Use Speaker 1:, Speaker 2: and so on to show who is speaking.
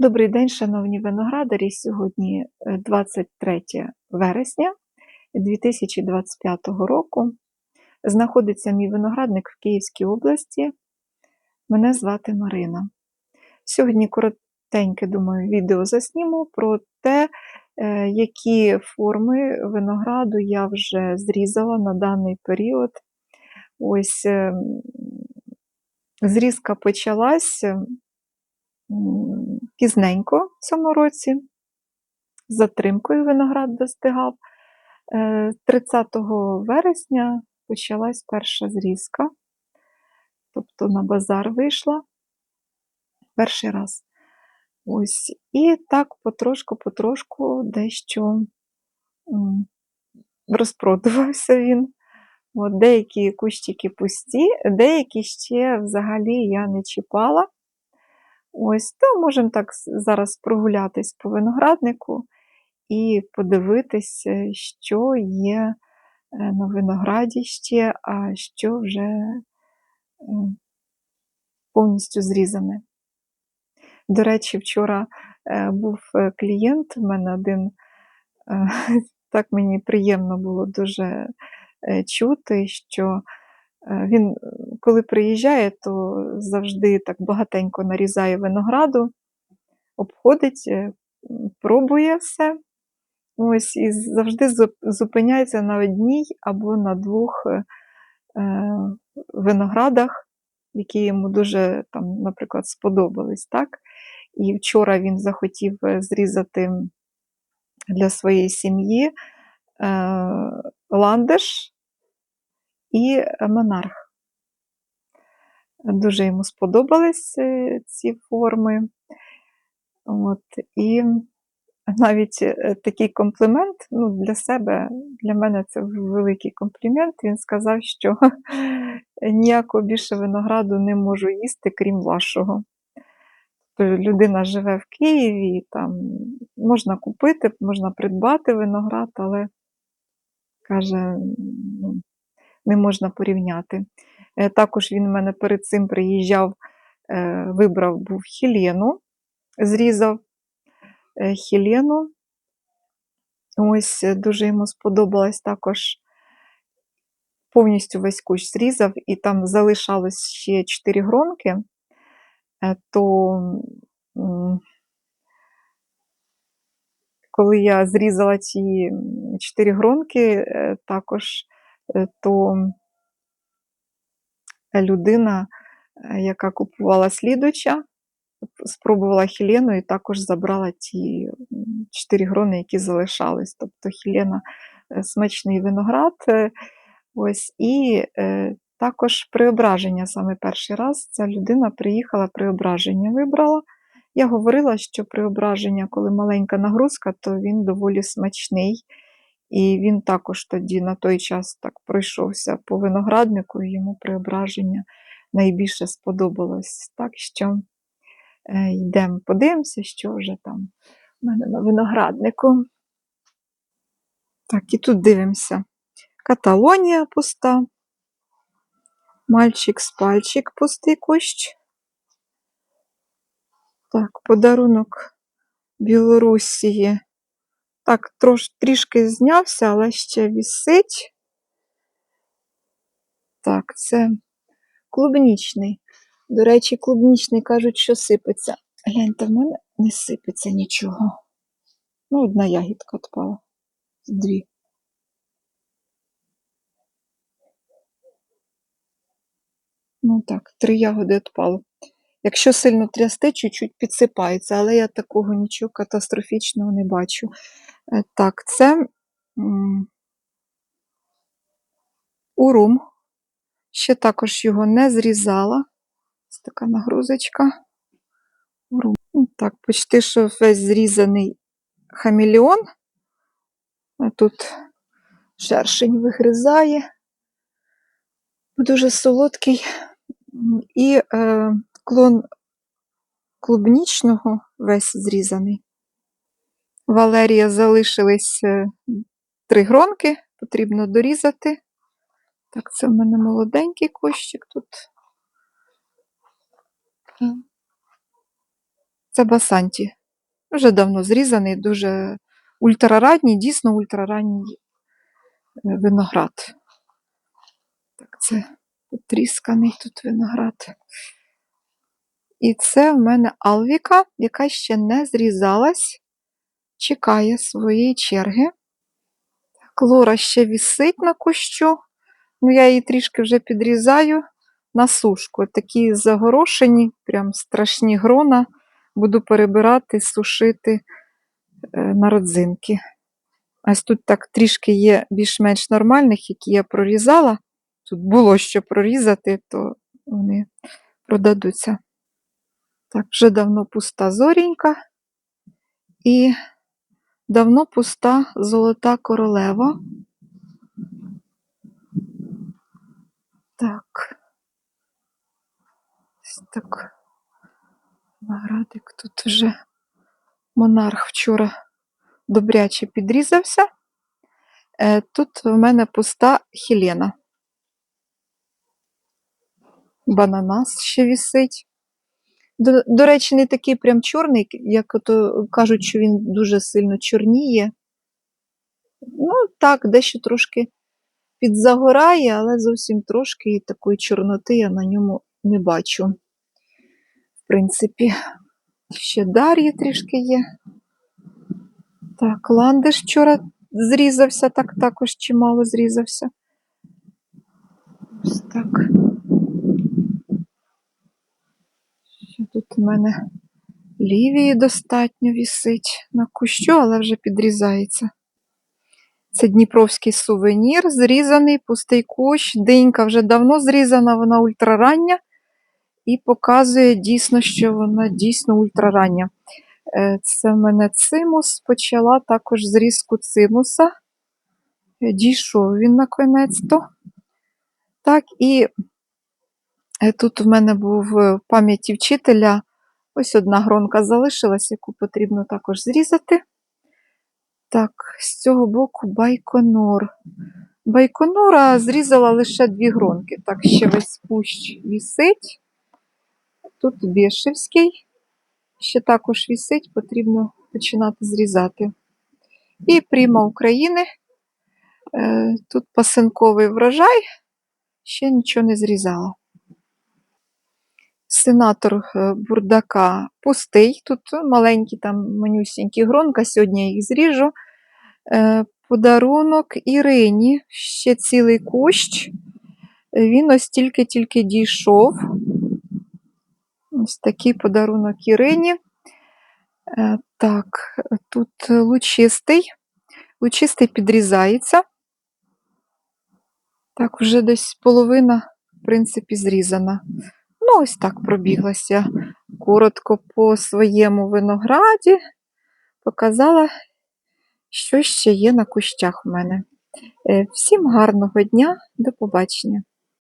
Speaker 1: Добрий день, шановні виноградарі. Сьогодні е, 23 вересня 2025 року. Знаходиться мій виноградник в Київській області. Мене звати Марина. Сьогодні коротеньке, думаю, відео засніму про те, е, які форми винограду я вже зрізала на даний період. Ось е, зрізка почалась пізненько в цьому році. З затримкою виноград достигав. Е, 30 вересня почалась перша зрізка, тобто на базар вийшла перший раз. Ось. І так потрошку-потрошку дещо розпродувався він. От, деякі кущики пусті, деякі ще взагалі я не чіпала. Ось, то можемо так зараз прогулятись по винограднику і подивитися, що є е, на винограді ще, а що вже е, повністю зрізане. До речі, вчора е, був е, клієнт, в мене один, е, так мені приємно було дуже е, чути, що е, він, е, коли приїжджає, то завжди так багатенько нарізає винограду, обходить, е, пробує все. Ось, і завжди зупиняється на одній або на двох е, е, виноградах, які йому дуже, там, наприклад, сподобались. Так? І вчора він захотів е, зрізати для своєї сім'ї е, ландиш і монарх. Дуже йому сподобались е, ці форми. От, і навіть е, такий комплімент ну, для себе, для мене це великий комплімент. Він сказав, що ніякого більше винограду не можу їсти, крім вашого. Тобто людина живе в Києві, там можна купити, можна придбати виноград, але каже, не можна порівняти. Е, Також він в мене перед цим приїжджав, е, вибрав був хілену, зрізав е, хілену. Ось дуже йому сподобалось також повністю весь кущ зрізав, і там залишалось ще 4 гронки, то коли я зрізала ці 4 гронки, також то людина, е, яка купувала слідуча, спробувала хілену і також забрала ті 4 грони, які залишались. Тобто хілена е, смачний виноград. е, Ось, і е, також преображення саме перший раз. Ця людина приїхала, преображення вибрала. Я говорила, що преображення, коли маленька нагрузка, то він доволі смачний. І він також тоді на той час так пройшовся по винограднику, і йому преображення найбільше сподобалось. Так що е, йдемо, подивимося, що вже там у мене на винограднику. Так, і тут дивимося. Каталонія пуста. Мальчик з пальчик пустий кущ. Так, подарунок Білорусії. Так, трош, трішки знявся, але ще вісить. Так, це клубнічний. До речі, клубнічний кажуть, що сипеться. Гляньте, в мене не сипеться нічого. Ну, одна ягідка відпала. Дві. Ну так, три ягоди відпало. Якщо сильно трясти, чуть-чуть підсипається, але я такого нічого катастрофічного не бачу. Е, Так, це урум. Ще також його не зрізала. Ось така нагрузочка. Урум. Ну, Так, почти що весь зрізаний хамелеон. А тут шершень вигризає. Дуже солодкий. І е, клон клубнічного весь зрізаний. Валерія залишились е, три гронки, потрібно дорізати. Так, це в мене молоденький кущик тут. Е, Це басанті. Вже давно зрізаний, дуже ультраранній, дійсно ультраранній е, виноград. Так, це потрісканий тут виноград. І це в мене алвіка, яка ще не зрізалась, чекає своєї черги. Так, Лора ще вісить на кущу. Ну, я її трішки вже підрізаю на сушку. Такі загорошені, прям страшні грона. Буду перебирати, сушити е, на родзинки. Ось тут так трішки є більш-менш нормальних, які я прорізала. Тут було що прорізати, то вони продадуться. Так, вже давно пуста зорінька і давно пуста золота королева. Так. Ось так. Наградик тут вже монарх вчора добряче підрізався. Е, Тут в мене пуста хілена. Бананас ще вісить. До, до речі, не такий прям чорний, як ото кажуть, що він дуже сильно чорніє. Ну, так, дещо трошки підзагорає, але зовсім трошки і такої чорноти я на ньому не бачу. В принципі, ще Дар'ї трішки є. Так, ландиш вчора зрізався, так також чимало зрізався. Ось так. Ще тут у мене лівії достатньо вісить на кущу, але вже підрізається. Це дніпровський сувенір, зрізаний, пустий кущ. Динька вже давно зрізана, вона ультрарання і показує дійсно, що вона дійсно ультрарання. Е, Це в мене цимус, почала також зрізку цимуса. Е, Дійшов він наконець-то. Так, і тут в мене був е, в пам'яті вчителя. Ось одна гронка залишилась, яку потрібно також зрізати. Так, з цього боку байконур. Байконура зрізала лише дві гронки. Так, ще весь кущ вісить. Тут Бєшевський. Ще також вісить, потрібно починати зрізати. І пріма України. Е, Тут пасинковий врожай, ще нічого не зрізала. Сенатор е, бурдака пустий. Тут маленькі там манюсінькі гронка, сьогодні я їх зріжу. Е, Подарунок Ірині, ще цілий кущ. Він ось тільки-тільки дійшов. Ось такий подарунок Ірині. Е, Так, тут лучистий. Лучистий підрізається. Так, вже десь половина, в принципі, зрізана. Ну, ось так пробіглася коротко по своєму винограді. Показала, що ще є на кущах в мене. Е, Всім гарного дня, до побачення!